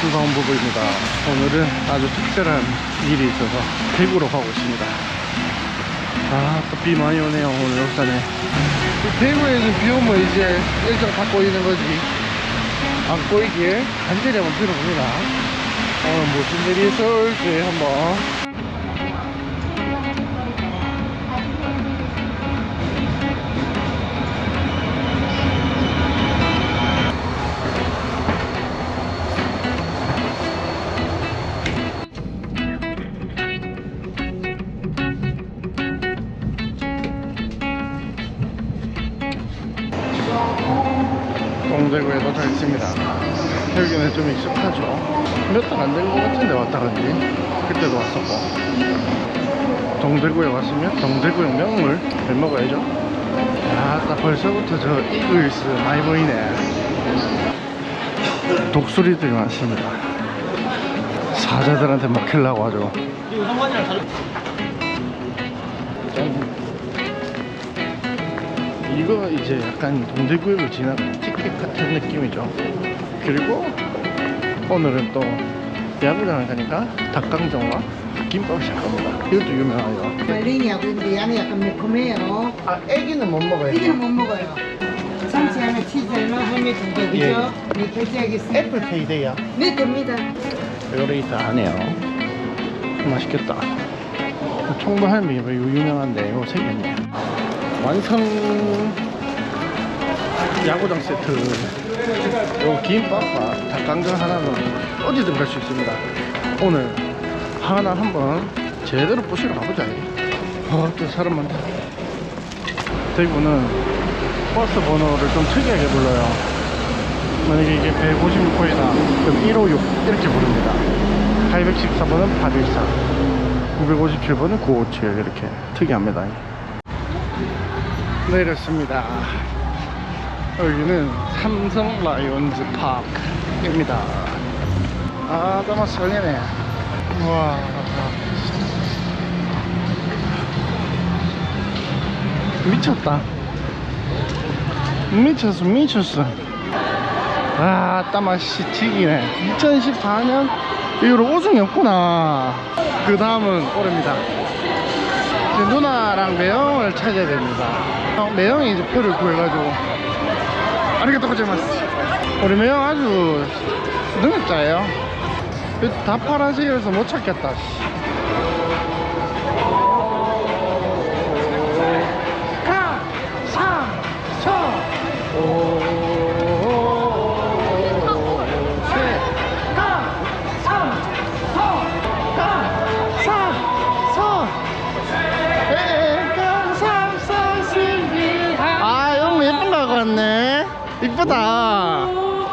수성부부입니다. 오늘은 아주 특별한 일이 있어서 대구로 가고 있습니다. 아, 또 비 많이 오네요, 오늘 울산에. 대구에서 비 오면 이제 일정 다 꼬이는 거지. 안 꼬이길 간절히 한번 빌어봅니다. 오늘 무슨 일이 있을지 한번. 동대구에 도착했습니다. 여기는 좀 익숙하죠. 몇 달 안 된 것 같은데 왔다 간지. 그때도 왔었고. 동대구에 왔으면 동대구용 명물 잘 먹어야죠. 아따 벌써부터 저 이글스 많이 보이네. 독수리들이 많습니다. 사자들한테 먹히려고 하죠. 짠. 이거 이제 약간 동대구역을 지나가는 티켓 같은 느낌이죠. 그리고 오늘은 또 야구장을 가니까 닭강정과 김밥을 시작합니다 이것도 유명하죠. 말랭이하고 근데 양이 약간 매콤해요. 아, 애기는 못 먹어요. 이기는 못 먹어요. 참치 하나, 치즈 하나, 햄이 두 개, 그죠? 네, 결제하겠습니다. 애플페이데이야. 네, 됩니다. 요리 다 하네요. 맛있겠다. 청도할미 이거 유명한데 이거 세 개네. 완성 야구장 세트. 요 김밥과 닭강정 하나는 어디든 갈 수 있습니다. 오늘 하나 한번 제대로 부시러 가보자. 아, 또 사람 많다. 대구는 버스 번호를 좀 특이하게 불러요. 만약에 이게 156호이다 그럼 156 이렇게 부릅니다 814번은 814 957번은 957 이렇게 특이합니다 내렸습니다 여기는 삼성 라이온즈 파크입니다 아 너무 설레네 와 미쳤다 미쳤어 미쳤어 아, 따맛이 튀기네. 2014년 이후로 우승이 없구나. 그 다음은 올해입니다. 이제 누나랑 매형을 찾아야 됩니다. 어, 매형이 이제 표를 구해가지고. 아리가또 고자이마스. 우리 매형 아주 능력자예요. 다 파란색이라서 못 찾겠다. 씨. 가! 사! 서! 이쁘다.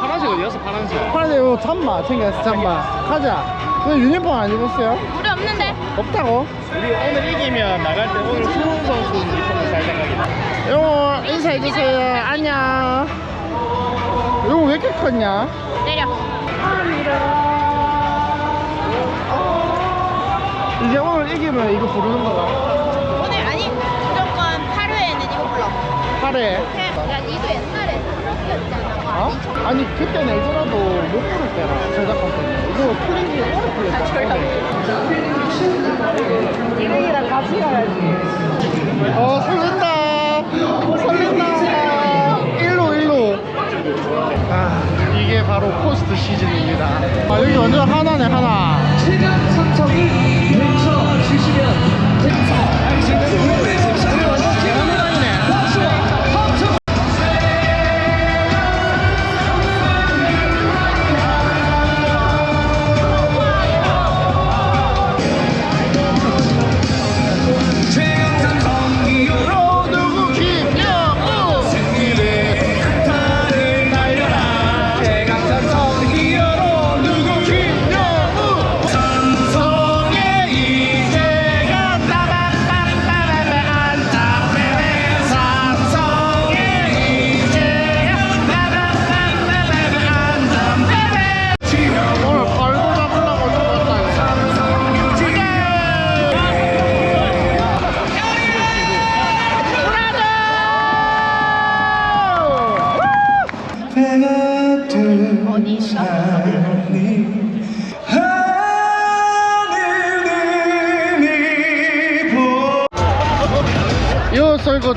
파란색 어디였어 파란색 파란색 이거 잠바 챙겼어, 잠바. 가자. 왜 유니폼 안 입었어요? 우리 없는데? 없다고? 우리 오늘 이기면 나갈 때 오늘 수훈 선수 유니폼을 살 생각이다 용호 인사해주세요. 안녕. 용호 왜 이렇게 컸냐? 내려. 이제 오늘 이기면 이거 부르는 거다. 오늘 아니 무조건 8회에는 이거 불러. 8회. 야 니도 옛날에 트로피였잖아. 어? 아니 그때 내더라도 못 부를 때라 저작권 때문에 이거 풀린 지 오래 풀렸다. 일행이랑 같이 가야지. 어 설렌다. 설렌다. 일로 일로. 아 이게 바로 코스트 시즌입니다. 아 여기 완전 하나네 하나. 우리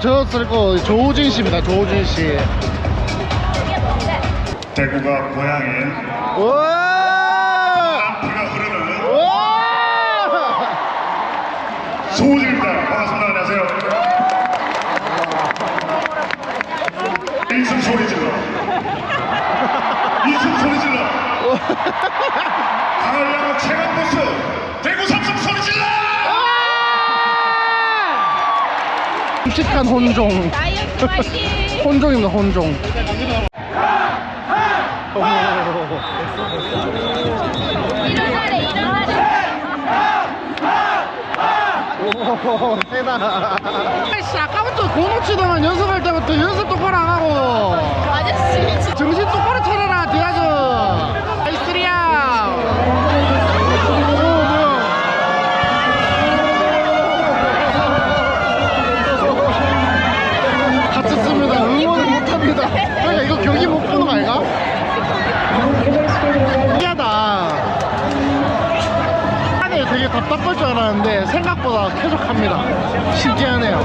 저 쓸고 조우진 씨입니다 조우진 씨 대구가 고향인 우와 피가 흐르는 우와 소우진입니다. 반갑습니다. 안녕하세요. 이승 소리 질러. 이승 소리 질러. 가을 야구 최강 보스 대구 삼성 소리 질러. 끔찍한 혼종! 혼종입니다 혼종 일어나래, 일어나래. 오 세다 아까부터 고노 치더만 연습할 때부터 연습 똑바로 안 하고 아저씨, 생각보다 쾌적합니다. 신기하네요.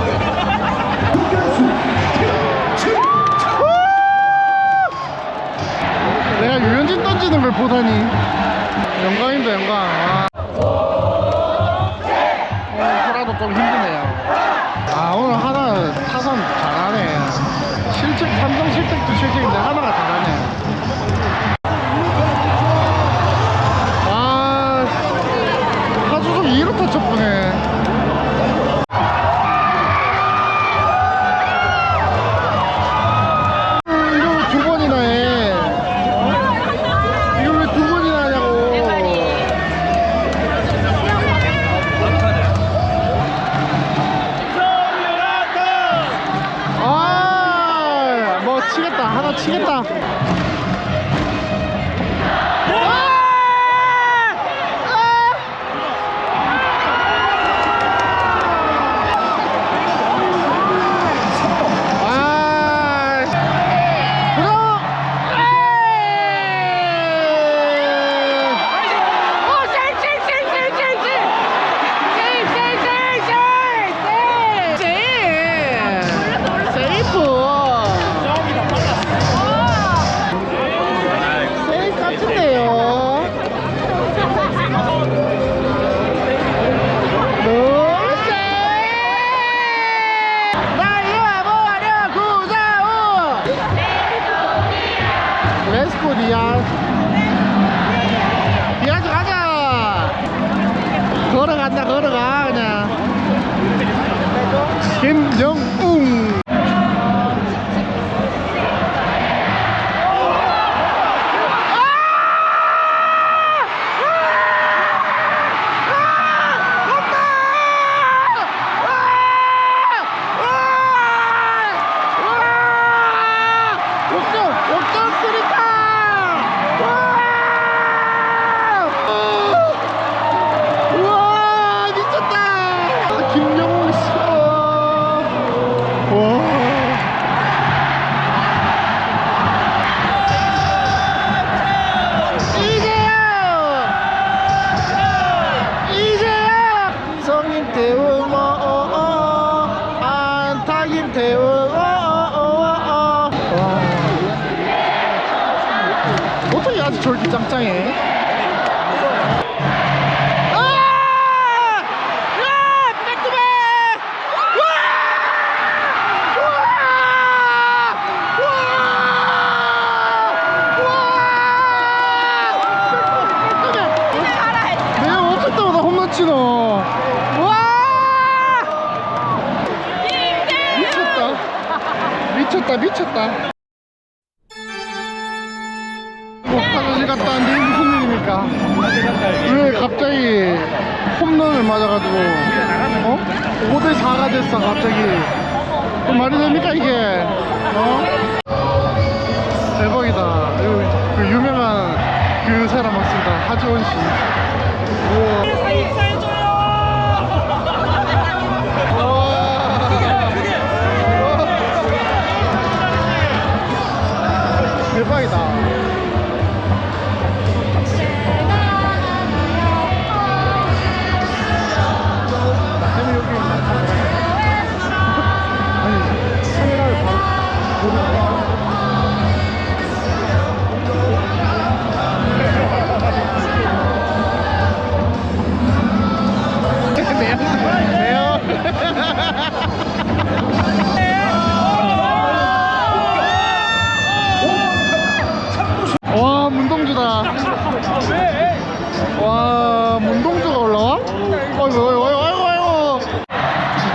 내가 유현진 던지는 걸 보다니. 영광입니다 영광. 아. 오늘 하나도 좀 힘드네요. 아 오늘 하나 타선 잘하네. 실책 삼성 실책도 실책인데 하나가 잘하네 치겠 아! 미쳤다. 미쳤다, 미쳤다. 갔다 왔는데 무슨 일입니까? 왜 갑자기 홈런을 맞아가지고 어? 5대 4가 됐어 갑자기 그 말이 됩니까 이게? 어? 대박이다 그 유명한 그 사람 맞습니다 하지원 씨. 우와.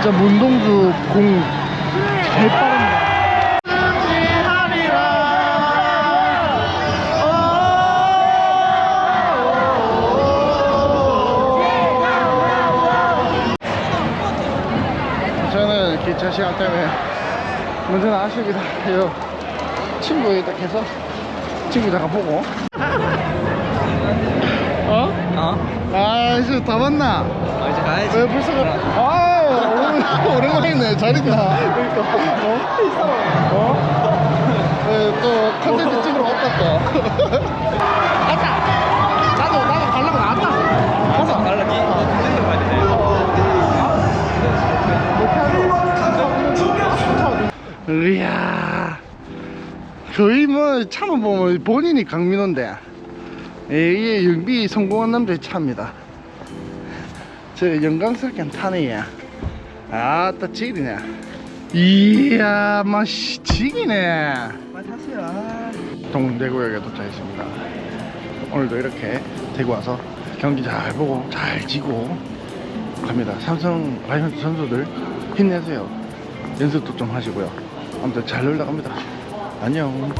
진짜 문동주 공 제일 빠릅니다 저는 기차 시간 때문에 문제는 아쉽니다 요 친구 딱 해서 친구 잠깐 보고 어? 어? 아 이제 다 봤나? 아, 이제 가야지. 왜 벌써 가? 아 오늘 오랜만이네 잘 있나? 그러니까 어? 어? 네, 또 컨텐츠 찍으러 왔다 또 왔다 나도 나도 가려고 나왔다 가서 갈라. 니 군대로 가야 되네. 이야 거의 뭐 차만 보면 본인이 강민호인데 이게 연비 성공한 남자의 차입니다 저 영광스럽게 타네 얘 아따 지리네. 이야 마씨 지기네. 빨리 타세요. 동대구역에 도착했습니다. 오늘도 이렇게 대구 와서 경기 잘 보고 잘 지고 갑니다. 삼성 라이온즈 선수들 힘내세요. 연습도 좀 하시고요. 아무튼 잘 놀다 갑니다. 안녕